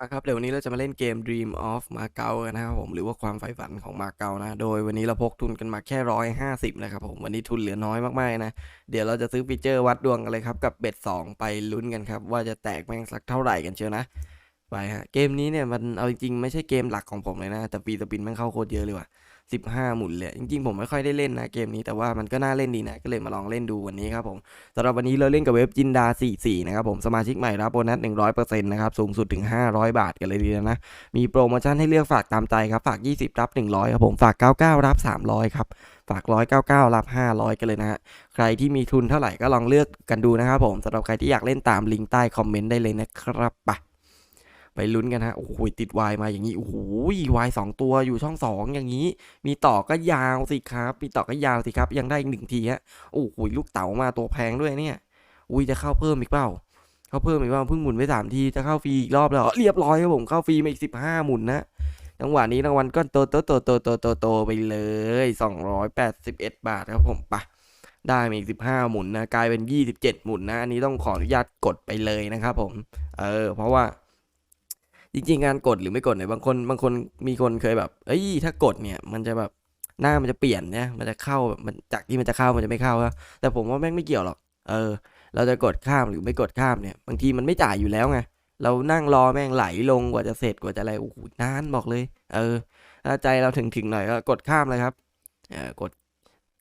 อะครับเดี๋ยววันนี้เราจะมาเล่นเกม Dream of Macau กันนะครับผมหรือว่าความใฝ่ฝันของมาเก๊านะ โดยวันนี้เราพกทุนกันมาแค่ร้อยห้าสิบนะครับผมวันนี้ทุนเหลือน้อยมากๆนะ เดี๋ยวเราจะซื้อฟีเจอร์วัดดวงกันเลยครับ กับเบ็ดสองไปลุ้นกันครับ ว่าจะแตกแม่งสักเท่าไหร่กันเชียวนะ ไปฮะ เกมนี้เนี่ยมันเอาจริงๆไม่ใช่เกมหลักของผมเลยนะ แต่ปีสปินม่งเข้าโคตรเยอะเลยว่ะสิบห้าหมุนเลยจริงๆผมไม่ค่อยได้เล่นนะเกมนี้แต่ว่ามันก็น่าเล่นดีนะ ก็เลยมาลองเล่นดูวันนี้ครับผมสำหรับวันนี้เราเล่นกับเว็บจินดา 44 นะครับผมสมาชิกใหม่รับโบนัส 100%นะครับสูงสุดถึง 500 บาทกันเลยดีนะ มีโปรโมชั่นให้เลือกฝากตามใจครับ ฝาก 20 รับ 100 ครับผมฝาก 99 รับ 300 ครับ ฝาก 199 รับ 500 กันเลยนะฮะใครที่มีทุนเท่าไหร่ก็ลองเลือกกันดูนะครับผมสำหรับใครที่อยากเล่นตามลิงก์ใต้คอมเมนต์ได้เลยนะครับไป ไปลุ้นกันฮะโอ้โหติดวายมาอย่างนี้โอ้โหวายสองตัวอยู่ช่องสองอย่างนี้ มีต่อก็ยาวสิครับมีต่อก็ยาวสิครับ ยังได้อีกหนึ่งทีฮะโอ้โหลูกเต๋ามาตัวแพงด้วยเนี่ยอุ้ยจะเข้าเพิ่มอีกเปล่าเข้าเพิ่มอีกเปล่าเพิ่งหมุนไปสามทีจะเข้าฟรีอีกรอบแล้วเรียบร้อยครับผมเข้าฟรีมาอีกสิบห้าหมุนนะจังหวะนี้รางวัลก็โตโตโตโตโตโตโตไปเลยสองร้อยแปดสิบเอ็ดบาทครับผมปะได้มาอีกสิบห้าหมุนนะ กลายเป็นยี่สิบเจ็ดหมุนนะ อันนี้ต้องขออนุญาตกดไปเลยนะครับผม เออ เพราะว่า จริงๆการกดหรือไม่กดเนี่ยบางคนบางคนมีคนเคยแบบ เอ้ยถ้ากดเนี่ยมันจะแบบหน้ามันจะเปลี่ยนเนี่ยมันจะเข้าแบบมันจากที่มันจะเข้ามันจะไม่เข้าอะแต่ผมว่าแม่งไม่เกี่ยวหรอกเออ เราจะกดข้ามหรือไม่กดข้ามเนี่ย บางทีมันไม่จ่ายอยู่แล้วไงเรานั่งรอแม่งไหลลงกว่าจะเสร็จกว่าจะอะไรโอ้โหนานบอกเลย เออถ้าใจเราถึงถึงหน่อยก็กดข้ามเลยครับเออกด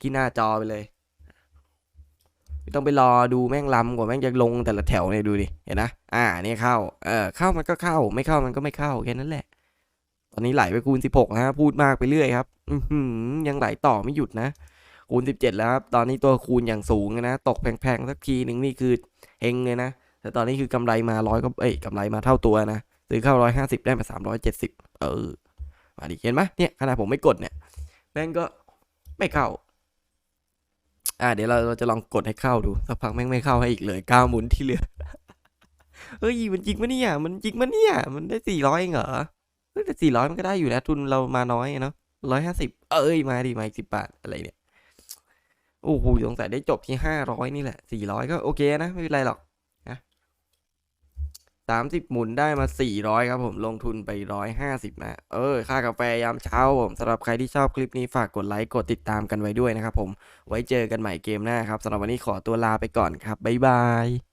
ที่หน้าจอไปเลย ไม่ต้องไปรอดูแม่งล้ำกว่าแม่งจะลงแต่ละแถวเนี่ยดูดิเห็นนะอ่าเนี่ยเข้าเออเข้ามันก็เข้า ไม่เข้ามันก็ไม่เข้าแค่นั้นแหละ ตอนนี้ไหลไปคูณสิบหกนะฮะพูดมากไปเรื่อยครับ อืยังไหลต่อไม่หยุดนะคูณสิบเจ็ดแล้วครับ ตอนนี้ตัวคูณอย่างสูงนะ ตกแพงๆสักทีหนึ่งนี่คือเฮงเลยนะ แต่ตอนนี้คือกำไรมาร้อยก็เอ้ยกำไรมาเท่าตัวนะซื้อเข้าร้อยห้าสิบได้มาสามร้อยเจ็ดสิบเออมาดิเห็นไหมเนี่ยขนาดผมไม่กดเนี่ยแม่งก็ไม่เข้า อ่าเดี๋ยวเราเราจะลองกดให้เข้าดูสักพักแม่งไม่เข้าให้อีกเลยก้าหมุนที่เหลือเฮ้ยมันจริงมะเนี่ยมันจริงมะเนี่ยมันได้สี่ร้อยเองเหรอเฮ้ยแต่สี่ร้อยมันก็ได้อยู่แล้วทุนเรามาน้อยเนาะร้อยห้าสิบเอ้ยมาดิมาอีกสิบบาทอะไรเนี่ยโอ้โหสงสัยได้จบที่ห้าร้อยนี่แหละสี่ร้อยก็โอเคนะไม่เป็นไรหรอก สามสิบหมุนได้มาสี่ร้อยครับผมลงทุนไปร้อยห้าสิบนะ เออ ค่ากาแฟยามเช้าผมสำหรับใครที่ชอบคลิปนี้ฝากกดไลค์ กดติดตามกันไว้ด้วยนะครับผมไว้เจอกันใหม่เกมหน้าครับสำหรับวันนี้ขอตัวลาไปก่อนครับ บ๊ายบาย